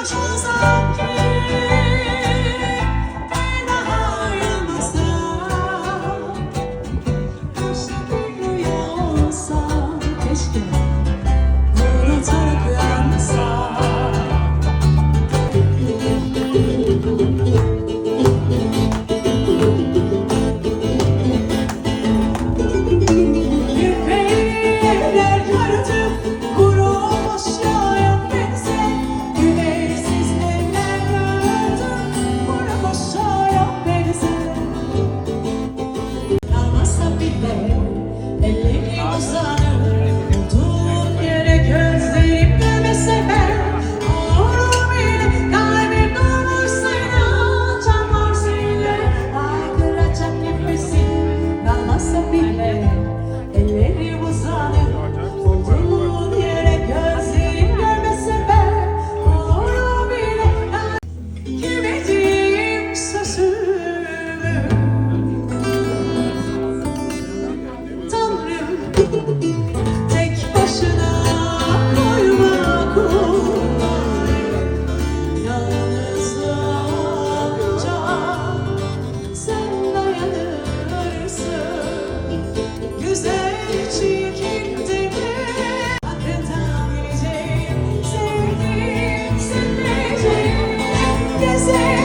oh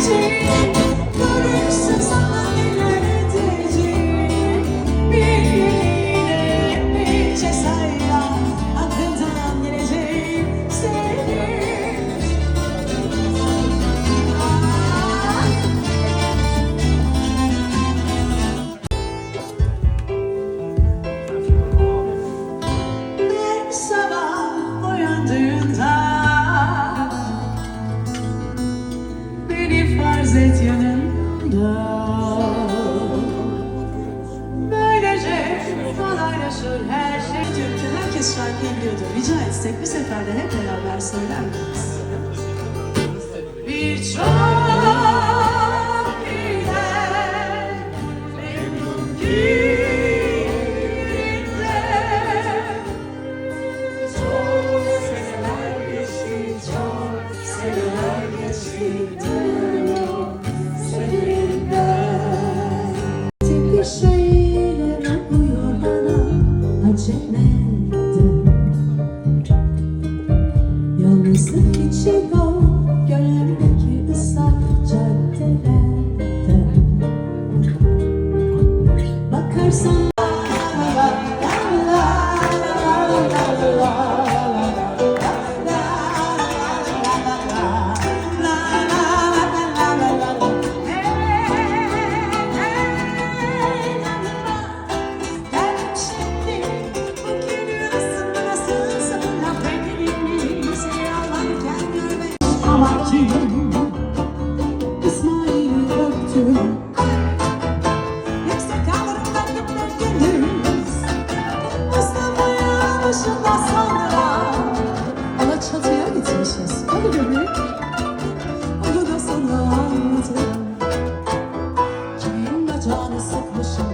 Crazy. farz yanında. Böylece kolaylaşır her şey Diyorum ki herkes şarkıyı biliyordur. Rica etsek bir seferde hep beraber söyler miyiz? Bir çare Bo nie wstydzi się go sıkmışım